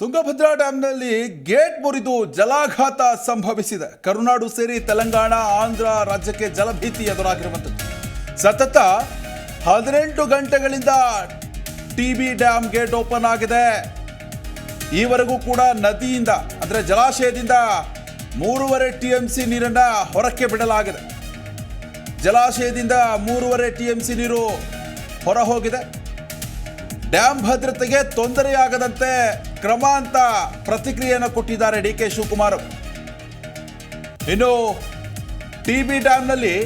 Tungabhadra ಡ್ಯಾಂನಲ್ಲಿ gate ಮುರಿದು ಜಲಾಘಾತ ಸಂಭವಿಸಿದೆ. ಕರುನಾಡು ಸೇರಿ ತೆಲಂಗಾಣ, ಆಂಧ್ರ ರಾಜ್ಯಕ್ಕೆ ಜಲಭೀತಿ ಎದುರಾಗಿರುವಂಥದ್ದು. ಸತತ ಹದಿನೆಂಟು ಗಂಟೆಗಳಿಂದ T B dam gate open ಆಗಿದೆ. ಈವರೆಗೂ ಕೂಡ ನದಿಯಿಂದ, ಅಂದರೆ ಜಲಾಶಯದಿಂದ ಮೂರುವರೆ ಟಿ ಎಂ ಸಿ ನೀರನ್ನು ಹೊರಕ್ಕೆ ಬಿಡಲಾಗಿದೆ. ಜಲಾಶಯದಿಂದ ಮೂರುವರೆ ಟಿ ಎಂ ಸಿ ನೀರು ಹೊರ ಹೋಗಿದೆ ಡ್ಯಾಮ್ ಭದ್ರತೆಗೆ ತೊಂದರೆಯಾಗದಂತೆ ಕ್ರಮ ಅಂತ ಪ್ರತಿಕ್ರಿಯೆಯನ್ನು ಕೊಟ್ಟಿದ್ದಾರೆ ಡಿ ಕೆ ಶಿವಕುಮಾರ್. ಇನ್ನು ಟಿ ಬಿ ಡ್ಯಾಮ್ನಲ್ಲಿ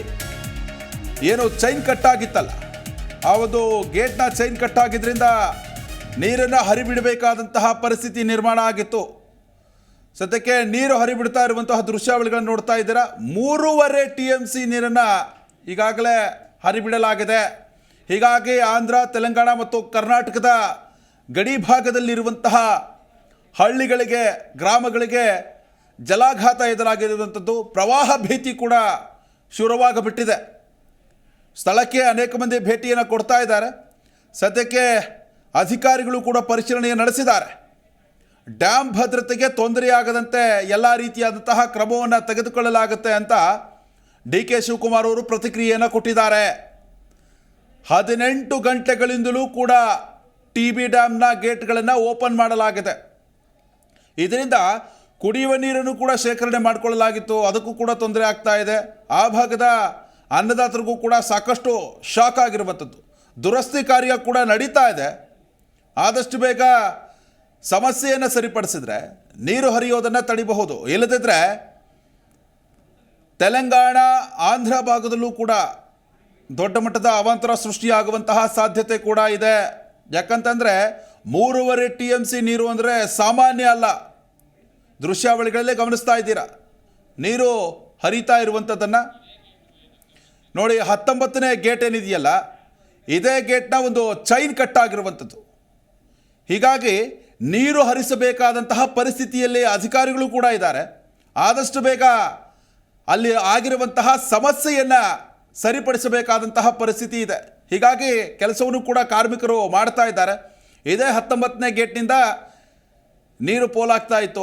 ಏನು ಚೈನ್ ಕಟ್ ಆಗಿತ್ತಲ್ಲ ಆ ಒಂದು ಗೇಟ್ನ ಚೈನ್ ಕಟ್ ಆಗಿದ್ದರಿಂದ ನೀರನ್ನು ಹರಿಬಿಡಬೇಕಾದಂತಹ ಪರಿಸ್ಥಿತಿ ನಿರ್ಮಾಣ ಆಗಿತ್ತು. ಸದ್ಯಕ್ಕೆ ನೀರು ಹರಿಬಿಡ್ತಾ ಇರುವಂತಹ ದೃಶ್ಯಾವಳಿಗಳನ್ನು ನೋಡ್ತಾ ಇದ್ದೀರಾ? ಮೂರುವರೆ ಟಿ ಎಂ ಸಿ ನೀರನ್ನು ಈಗಾಗಲೇ ಹರಿಬಿಡಲಾಗಿದೆ. ಹೀಗಾಗಿ ಆಂಧ್ರ, ತೆಲಂಗಾಣ ಮತ್ತು ಕರ್ನಾಟಕದ ಗಡಿ ಭಾಗದಲ್ಲಿರುವಂತಹ ಹಳ್ಳಿಗಳಿಗೆ, ಗ್ರಾಮಗಳಿಗೆ ಜಲಾಘಾತ ಎದುರಾಗಿರುವಂಥದ್ದು ಪ್ರವಾಹ ಭೀತಿ ಕೂಡ ಶುರುವಾಗಬಿಟ್ಟಿದೆ. ಸ್ಥಳಕ್ಕೆ ಅನೇಕ ಮಂದಿ ಭೇಟಿಯನ್ನು ಕೊಡ್ತಾ ಇದ್ದಾರೆ. ಸದ್ಯಕ್ಕೆ ಅಧಿಕಾರಿಗಳು ಕೂಡ ಪರಿಶೀಲನೆ ನಡೆಸಿದ್ದಾರೆ. ಡ್ಯಾಮ್ ಭದ್ರತೆಗೆ ತೊಂದರೆಯಾಗದಂತೆ ಎಲ್ಲ ರೀತಿಯಾದಂತಹ ಕ್ರಮವನ್ನು ತೆಗೆದುಕೊಳ್ಳಲಾಗುತ್ತೆ ಅಂತ ಡಿ ಕೆ ಶಿವಕುಮಾರ್ ಅವರು ಪ್ರತಿಕ್ರಿಯೆಯನ್ನು ಕೊಟ್ಟಿದ್ದಾರೆ. ಹದಿನೆಂಟು ಗಂಟೆಗಳಿಂದಲೂ ಕೂಡ ಟಿ ಬಿ ಡ್ಯಾಮ್ನ ಗೇಟ್ಗಳನ್ನು ಓಪನ್ ಮಾಡಲಾಗಿದೆ. ಇದರಿಂದ ಕುಡಿಯುವ ನೀರನ್ನು ಕೂಡ ಶೇಖರಣೆ ಮಾಡಿಕೊಳ್ಳಲಾಗಿತ್ತು. ಅದಕ್ಕೂ ಕೂಡ ತೊಂದರೆ ಆಗ್ತಾ ಇದೆ. ಆ ಭಾಗದ ಅನ್ನದಾತರಿಗೂ ಕೂಡ ಸಾಕಷ್ಟು ಶಾಕ್ ಆಗಿರುವಂಥದ್ದು. ದುರಸ್ತಿ ಕಾರ್ಯ ಕೂಡ ನಡೀತಾ ಇದೆ. ಆದಷ್ಟು ಬೇಗ ಸಮಸ್ಯೆಯನ್ನು ಸರಿಪಡಿಸಿದ್ರೆ, ನೀರು ಹರಿಯೋದನ್ನು ತಡಿಬಹುದು. ಇಲ್ಲದಿದ್ದರೆ ತೆಲಂಗಾಣ, ಆಂಧ್ರ ಭಾಗದಲ್ಲೂ ಕೂಡ ದೊಡ್ಡ ಮಟ್ಟದ ಅವಾಂತರ ಸೃಷ್ಟಿಯಾಗುವಂತಹ ಸಾಧ್ಯತೆ ಕೂಡ ಇದೆ. ಯಾಕಂತಂದರೆ ಮೂರುವರೆ ಟಿ ಎಂ ಸಿ ನೀರು ಅಂದರೆ ಸಾಮಾನ್ಯ ಅಲ್ಲ. ದೃಶ್ಯಾವಳಿಗಳಲ್ಲೇ ಗಮನಿಸ್ತಾ ಇದ್ದೀರಾ? ನೀರು ಹರಿತಾ ಇರುವಂಥದ್ದನ್ನು? ನೋಡಿ, ಹತ್ತೊಂಬತ್ತನೇ ಗೇಟ್ ಏನಿದೆಯಲ್ಲ, ಇದೇ ಗೇಟ್ನ ಒಂದು ಚೈನ್ ಕಟ್ಟಾಗಿರುವಂಥದ್ದು ಹೀಗಾಗಿ ನೀರು ಹರಿಸಬೇಕಾದಂತಹ ಪರಿಸ್ಥಿತಿಯಲ್ಲಿ ಅಧಿಕಾರಿಗಳು ಕೂಡ ಇದ್ದಾರೆ. ಆದಷ್ಟು ಬೇಗ ಅಲ್ಲಿ ಆಗಿರುವಂತಹ ಸಮಸ್ಯೆಯನ್ನು ಸರಿಪಡಿಸಬೇಕಾದಂತಹ ಪರಿಸ್ಥಿತಿ ಇದೆ. ಹೀಗಾಗಿ ಕೆಲಸವನ್ನು ಕೂಡ ಕಾರ್ಮಿಕರು ಮಾಡ್ತಾ ಇದ್ದಾರೆ. ಇದೇ ಹತ್ತೊಂಬತ್ತನೇ ಗೇಟ್ನಿಂದ ನೀರು ಪೋಲಾಗ್ತಾ ಇತ್ತು.